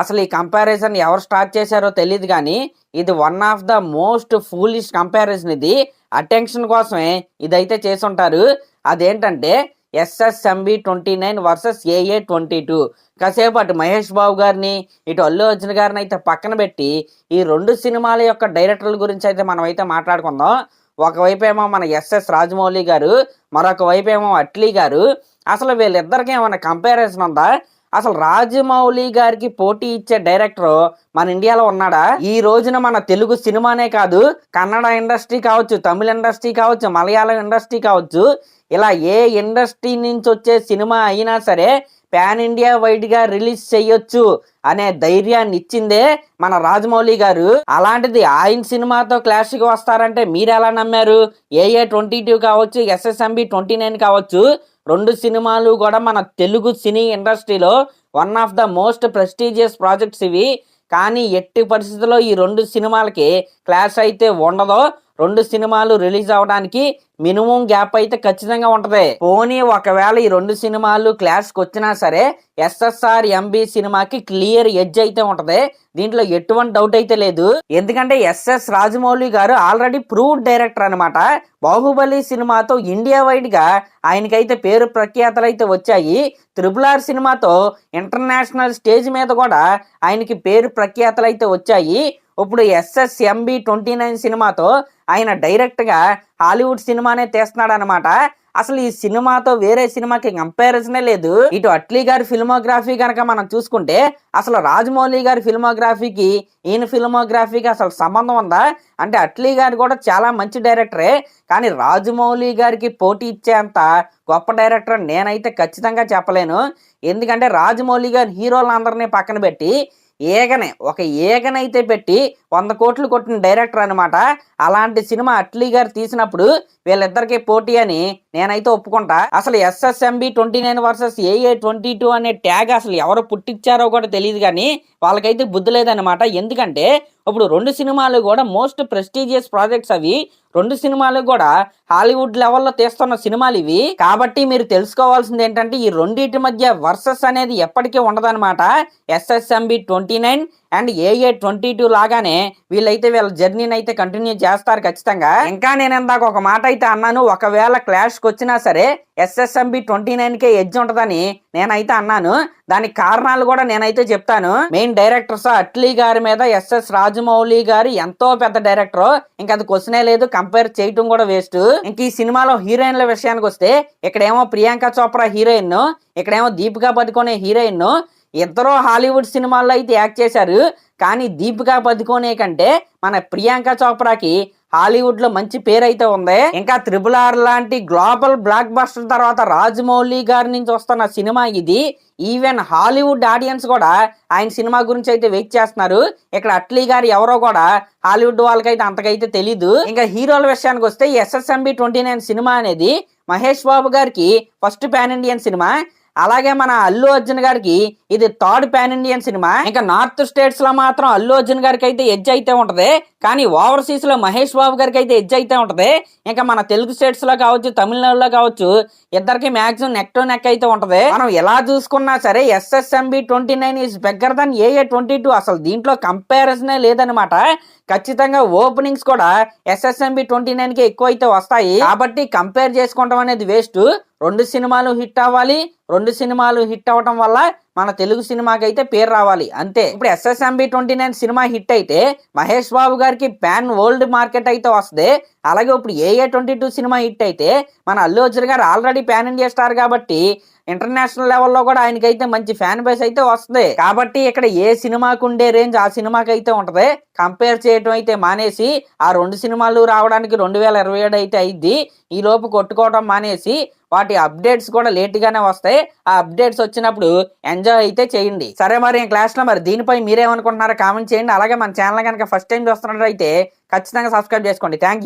అసలు ఈ కంపారిజన్ ఎవరు స్టార్ట్ చేశారో తెలియదు కానీ ఇది one of the most foolish comparison ఇది. అటెన్షన్ కోసమే ఇదైతే చేసుంటారు. అదేంటంటే SSMB twenty nine versus AA twenty two కాసేపు అటు మహేష్ బాబు గారిని ఇటు అల్లు అర్జున్ గారిని అయితే పక్కన పెట్టి ఈ రెండు సినిమాల యొక్క డైరెక్టర్ల గురించి అయితే మనం అయితే మాట్లాడుకుందాం. ఒకవైపు ఏమో మన ఎస్ఎస్ రాజమౌళి గారు మరొక వైపు ఏమో అట్లీ గారు. అసలు వీళ్ళిద్దరికి ఏమైనా కంపారిజన్ ఉందా? అసలు రాజమౌళి గారికి పోటీ ఇచ్చే డైరెక్టర్ మన ఇండియాలో ఉన్నాడా? ఈ రోజున మన తెలుగు సినిమానే కాదు కన్నడ ఇండస్ట్రీ కావచ్చు తమిళ ఇండస్ట్రీ కావచ్చు మలయాళం ఇండస్ట్రీ కావచ్చు ఇలా ఏ ఇండస్ట్రీ నుంచి వచ్చే సినిమా అయినా సరే పాన్ ఇండియా వైడ్గా రిలీజ్ చేయొచ్చు అనే ధైర్యాన్ని ఇచ్చిందే మన రాజమౌళి గారు. అలాంటిది ఆయన సినిమాతో క్లాష్కి వస్తారంటే మీరు ఎలా నమ్మారు? ఏఏ ట్వంటీ టూ కావచ్చు ఎస్ఎస్ఎంబి ట్వంటీ నైన్ కావచ్చు రెండు సినిమాలు కూడా మన తెలుగు సినీ ఇండస్ట్రీలో one of the most prestigious projects ఇవి. కానీ ఎట్టి పరిస్థితుల్లో ఈ రెండు సినిమాలకి క్లాష్ అయితే ఉండదో. రెండు సినిమాలు రిలీజ్ అవడానికి మినిమం గ్యాప్ అయితే ఖచ్చితంగా ఉంటది. పోనీ ఒకవేళ ఈ రెండు సినిమాలు క్లాస్కి వచ్చినా సరే ఎస్ఎస్ఆర్ ఎంబి సినిమాకి క్లియర్ ఎడ్జ్ అయితే ఉంటది. దీంట్లో ఎటువంటి డౌట్ అయితే లేదు. ఎందుకంటే ఎస్ఎస్ రాజమౌళి గారు ఆల్రెడీ ప్రూవ్డ్ డైరెక్టర్ అనమాట బాహుబలి సినిమాతో ఇండియా వైడ్గా ఆయనకైతే పేరు ప్రఖ్యాతలు అయితే వచ్చాయి. త్రిపుల్ ఆర్ సినిమాతో ఇంటర్నేషనల్ స్టేజ్ మీద కూడా ఆయనకి పేరు ప్రఖ్యాతలు అయితే వచ్చాయి. ఇప్పుడు ఎస్ఎస్ఎంబి ట్వంటీ నైన్ సినిమాతో ఆయన డైరెక్ట్గా హాలీవుడ్ సినిమానే తీస్తున్నాడు అనమాట అసలు ఈ సినిమాతో వేరే సినిమాకి కంపారిజనే లేదు. ఇటు అట్లీ గారి ఫిల్మోగ్రఫీ కనుక మనం చూసుకుంటే అసలు రాజమౌళి గారి ఫిల్మోగ్రఫీకి ఈయన ఫిల్మోగ్రఫీకి అసలు సంబంధం ఉందా? అంటే అట్లీ గారు కూడా చాలా మంచి డైరెక్టరే. కానీ రాజమౌళి గారికి పోటీ ఇచ్చేంత గొప్ప డైరెక్టర్ నేనైతే ఖచ్చితంగా చెప్పలేను. ఎందుకంటే రాజమౌళి గారు హీరోలందరినీ పక్కన పెట్టి ఏగనే ఒక ఏగనైతే పెట్టి వంద కోట్లు కొట్టిన డైరెక్టర్ అనమాట అలాంటి సినిమా అట్లీ గారు తీసినప్పుడు వీళ్ళిద్దరికి పోటీ అని నేనైతే ఒప్పుకుంటా. అసలు SSMB twenty nine versus AA twenty two అనే ట్యాగ్ అసలు ఎవరు పుట్టించారో కూడా తెలియదు కానీ వాళ్ళకైతే బుద్ధి లేదనమాట ఎందుకంటే ఇప్పుడు రెండు సినిమాలు కూడా మోస్ట్ ప్రెస్టీజియస్ ప్రాజెక్ట్స్ అవి. రెండు సినిమాలు కూడా హాలీవుడ్ లెవెల్లో తీస్తున్న సినిమాలు ఇవి. కాబట్టి మీరు తెలుసుకోవాల్సింది ఏంటంటే ఈ రెండింటి మధ్య వర్సెస్ అనేది ఎప్పటికీ ఉండదన్నమాట. SSMB twenty nine and AA twenty two లాగానే వీళ్ళైతే వీళ్ళ జర్నీని అయితే కంటిన్యూ చేస్తారు ఖచ్చితంగా. ఇంకా నేను ఇందాక ఒక మాట అయితే అన్నాను ఒకవేళ క్లాష్కి వచ్చినా సరే ఎస్ఎస్ఎంబి ట్వంటీ నైన్ కే ఎడ్జ్ ఉంటదని నేనైతే అన్నాను. దానికి కారణాలు కూడా నేనైతే చెప్తాను. మెయిన్ డైరెక్టర్స్ అట్లీ గారి మీద ఎస్ఎస్ రాజమౌళి గారు ఎంతో పెద్ద డైరెక్టర్. ఇంకా అది క్వశ్చనే లేదు కంపేర్ చేయటం కూడా వేస్ట్. ఇంక ఈ సినిమాలో హీరోయిన్ల విషయానికి వస్తే ఇక్కడేమో ప్రియాంక చోప్రా హీరోయిన్ ఇక్కడేమో దీపికా పదుకొనే హీరోయిన్ ఇద్దరు హాలీవుడ్ సినిమాల్లో అయితే యాక్ట్ చేశారు. కానీ దీపికా పదుకోనే కంటే మన ప్రియాంక చోప్రాకి హాలీవుడ్లో మంచి పేరు అయితే ఉంది. ఇంకా త్రిబుల్ ఆర్ లాంటి గ్లోబల్ బ్లాక్ బస్టర్ తర్వాత రాజమౌళి గారి నుంచి వస్తున్న సినిమా ఇది. ఈవెన్ హాలీవుడ్ ఆడియన్స్ కూడా ఆయన సినిమా గురించి అయితే వెయిట్ చేస్తున్నారు. ఇక్కడ అట్లీ గారు ఎవరో కూడా హాలీవుడ్ వాళ్ళకైతే అంతకైతే తెలీదు. ఇంకా హీరోల విషయానికి వస్తే ఎస్ఎస్ఎంబి ట్వంటీ నైన్ సినిమా అనేది మహేష్ బాబు గారికి ఫస్ట్ పాన్ ఇండియన్ సినిమా. అలాగే మన అల్లు అర్జున్ గారికి ఇది థర్డ్ పాన్ ఇండియన్ సినిమా. ఇంకా నార్త్ స్టేట్స్లో మాత్రం అల్లు అర్జున్ గారికి అయితే ఎడ్జ్ అయితే ఉంటది. కానీ ఓవర్సీస్లో మహేష్ బాబు గారికి అయితే ఎడ్జ్ అయితే ఉంటది. ఇంకా మన తెలుగు స్టేట్స్లో కావచ్చు తమిళనాడులో కావచ్చు ఇద్దరికి మాక్సిమం నెక్ టు నెక్ అయితే ఉంటది. మనం ఎలా చూసుకున్నా సరే SSMB twenty nine is bigger than AA twenty two అసలు దీంట్లో కంపారిజనే లేదనమాట ఖచ్చితంగా ఓపెనింగ్స్ కూడా ఎస్ఎస్ఎంబి ట్వంటీ నైన్కి ఎక్కువ అయితే వస్తాయి. కాబట్టి కంపేర్ చేసుకోవడం అనేది వేస్ట్ రెండు సినిమాలు హిట్ అవ్వాలి రెండు సినిమాలు హిట్ అవ్వటం వల్ల మన తెలుగు సినిమాకి అయితే పేరు రావాలి. అంతే. ఇప్పుడు SSMB twenty nine cinema hit అయితే మహేష్ బాబు గారికి ప్యాన్ వరల్డ్ మార్కెట్ అయితే వస్తుంది అలాగే ఇప్పుడు ఏఏ ట్వంటీ టూ సినిమా హిట్ అయితే మన Allu Arjun garu already pan India star కాబట్టి ఇంటర్నేషనల్ లెవెల్లో కూడా ఆయనకైతే మంచి ఫ్యాన్ బేస్ అయితే వస్తుంది. కాబట్టి ఇక్కడ ఏ సినిమాకు ఉండే రేంజ్ ఆ సినిమాకి అయితే ఉంటది. కంపేర్ చేయటం అయితే మానేసి ఆ రెండు సినిమాలు రావడానికి రెండు వేల ఇరవై ఏడు అయితే అయింది. ఈ లోపు కొట్టుకోవడం మానేసి వాటి అప్డేట్స్ కూడా లేట్గానే వస్తాయి. ఆ అప్డేట్స్ వచ్చినప్పుడు ఎంజాయ్ అయితే చేయండి. సరే మరి క్లాస్లో మరి దీనిపై మీరేమనుకుంటున్నారో కామెంట్ చేయండి. అలాగే మన ఛానల్ కనుక ఫస్ట్ టైం చూస్తున్నట్లయితే ఖచ్చితంగా సబ్స్క్రైబ్ చేసుకోండి. థ్యాంక్